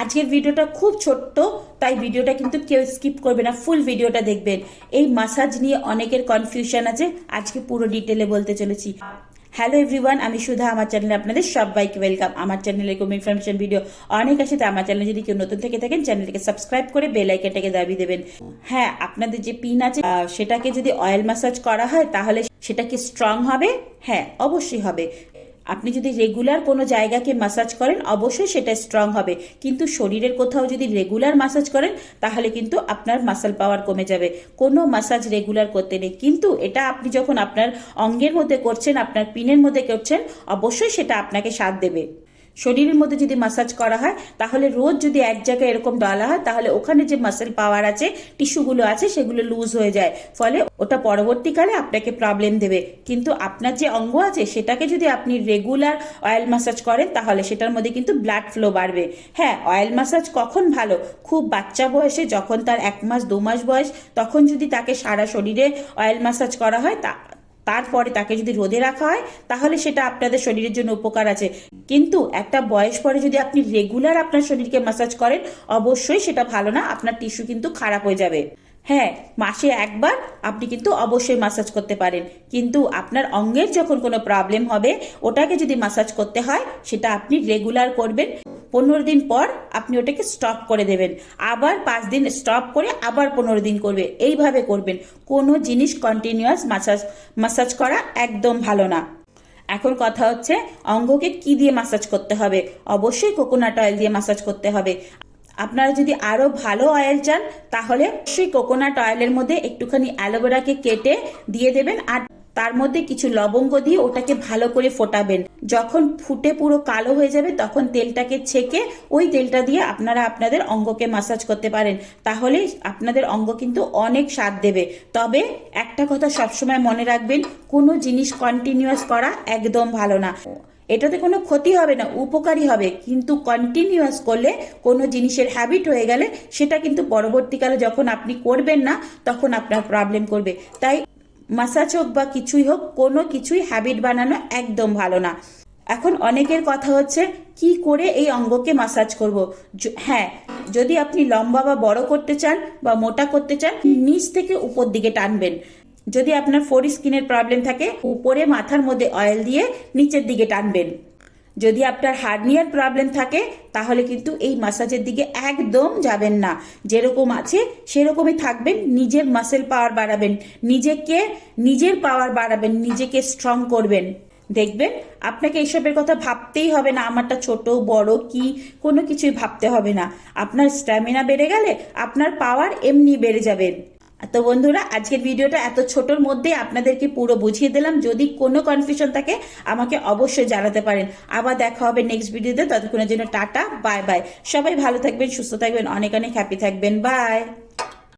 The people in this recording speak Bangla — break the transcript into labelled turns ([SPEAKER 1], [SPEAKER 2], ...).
[SPEAKER 1] আজকের ভিডিওটা খুব ছোট্ট, তাই ভিডিওটা কিন্তু কেউ স্কিপ করবে না ফুল ভিডিওটা দেখবেন। এই মাসাজ নিয়ে অনেকের কনফিউশন আছে, আজকে পুরো ডিটেলে বলতে চলেছি। হ্যালো এভরিওয়ান আমি সুধা, আমার চ্যানেলে আপনাদের সবাইকে ওয়েলকাম আমার চ্যানেলে কোনো ইনফরমেশন ভিডিও অনেক আছে তাই আমার চ্যানেলে যদি কেউ নতুন থেকে থাকেন চ্যানেলটিকে সাবস্ক্রাইব করে বেল আইকনটাকে দাবিয়ে দেবেন। হ্যাঁ আপনাদের যে পিন আছে সেটাকে যদি অয়েল ম্যাসাজ করা হয়, তাহলে সেটা কি স্ট্রং হবে? হ্যাঁ অবশ্যই হবে। আপনি যদি রেগুলার কোনো জায়গাকে মাসাজ করেন, অবশ্যই সেটা স্ট্রং হবে। কিন্তু শরীরের কোথাও যদি রেগুলার মাসাজ করেন, তাহলে কিন্তু আপনার মাসাল পাওয়ার কমে যাবে। কোনো মাসাজ রেগুলার করতে নেই। কিন্তু এটা আপনি যখন আপনার অঙ্গের মধ্যে করছেন, আপনার পিনের মধ্যে করছেন, অবশ্যই সেটা আপনাকে সাথ দেবে। শরীরের মধ্যে যদি মাসাজ করা হয়, তাহলে রোজ যদি এক জায়গায় এরকম ডলা হয়, তাহলে ওখানে যে মাসেল পাওয়ার আছে টিস্যুগুলো আছে, সেগুলো লুজ হয়ে যায়। ফলে ওটা পরবর্তীকালে আপনাকে প্রবলেম দেবে। কিন্তু আপনার যে অঙ্গ আছে, সেটাকে যদি আপনি রেগুলার অয়েল মাসাজ করেন, তাহলে সেটার মধ্যে কিন্তু ব্লাড ফ্লো বাড়বে। হ্যাঁ অয়েল মাসাজ কখন ভালো? খুব বাচ্চা বয়সে যখন তার এক মাস, দু মাস বয়স, তখন যদি তাকে সারা শরীরে অয়েল মাসাজ করা হয়, তা তারপরে তাকে যদি রোদে রাখা হয়, তাহলে সেটা আপনাদের শরীরের জন্য উপকার আছে। কিন্তু একটা বয়স পরে যদি আপনি রেগুলার আপনার শরীরকে ম্যাসাজ করেন, অবশ্যই সেটা ভালো না, আপনার টিস্যু কিন্তু খারাপ হয়ে যাবে। হ্যাঁ মাসে একবার আপনি কিন্তু অবশ্যই মাসাজ করতে পারেন। কিন্তু আপনার অঙ্গের যখন কোনো প্রবলেম হবে, ওটাকে যদি মাসাজ করতে হয়, সেটা আপনি রেগুলার করবেন। পনেরো দিন পর আপনি ওটাকে স্টপ করে দেবেন। আবার পাঁচ দিন স্টপ করে আবার পনেরো দিন করবে। এইভাবে করবেন। কোনো জিনিস কন্টিনিউয়াস মাসাজ মাসাজ করা একদম ভালো না। এখন কথা হচ্ছে, অঙ্গকে কি দিয়ে মাসাজ করতে হবে? অবশ্যই কোকোনাট অয়েল দিয়ে মাসাজ করতে হবে। আপনারা যদি আরও ভালো অয়েল চান, তাহলে অবশ্যই কোকোনাট অয়েলের মধ্যে একটুখানি অ্যালোভেরাকে কেটে দিয়ে দেবেন। আর তার মধ্যে কিছু লবঙ্গ দিয়ে ওটাকে ভালো করে ফোটাবেন। যখন ফুটে পুরো কালো হয়ে যাবে, তখন তেলটাকে ছেঁকে ওই তেলটা দিয়ে আপনারা আপনাদের অঙ্গকে মাসাজ করতে পারেন। তাহলে আপনাদের অঙ্গ কিন্তু অনেক স্বাদ দেবে। তবে একটা কথা সবসময় মনে রাখবেন, কোনো জিনিস কন্টিনিউয়াস করা একদম ভালো না। এটাতে কোনো ক্ষতি হবে না, উপকারী হবে। কিন্তু কন্টিনিউয়াস করলে, কোনো জিনিসের হ্যাবিট হয়ে গেলে, সেটা কিন্তু পরবর্তীকালে যখন আপনি করবেন না, তখন আপনার প্রবলেম করবে। তাই মাসাজ হোক বা কিছুই হোক, কোনো কিছুই হ্যাবিট বানানো একদম ভালো না। এখন অনেকের কথা হচ্ছে, কি করে এই অঙ্গকে মাসাজ করব? হ্যাঁ যদি আপনি লম্বা বা বড় করতে চান বা মোটা করতে চান, নিচ থেকে উপর দিকে টানবেন। যদি আপনার ফোর স্কিনের প্রবলেম থাকে, উপরে মাথার মধ্যে অয়েল দিয়ে নিচের দিকে টানবেন। যদি আপনার হার্নিয়ার প্রবলেম থাকে, তাহলে কিন্তু এই মাসাজের দিকে একদম যাবেন না। যেরকম আছে, সেরকমই থাকবেন, নিজের মাসেল পাওয়ার বাড়াবেন, নিজেকে, নিজের পাওয়ার বাড়াবেন, নিজেকে স্ট্রং করবেন। দেখবেন, আপনাকে এইসবের কথা ভাবতেই হবে না, আমারটা ছোট, বড়, কি, কোনো কিছুই ভাবতে হবে না। আপনার স্ট্যামিনা বেড়ে গেলে আপনার পাওয়ার এমনি বেড়ে যাবে। তো বন্ধুরা, আজকের ভিডিওটা এত ছোটর মধ্যে আপনাদেরকে পুরো বুঝিয়ে দিলাম। যদি কোনো কনফিউশন থাকে, আমাকে অবশ্যই জানাতে পারেন। আবার দেখা হবে নেক্সট ভিডিওতে। ততক্ষণের জন্য টাটা বাই বাই সবাই ভালো থাকবেন, সুস্থ থাকবেন, অনেক অনেক হ্যাপি থাকবেন। বাই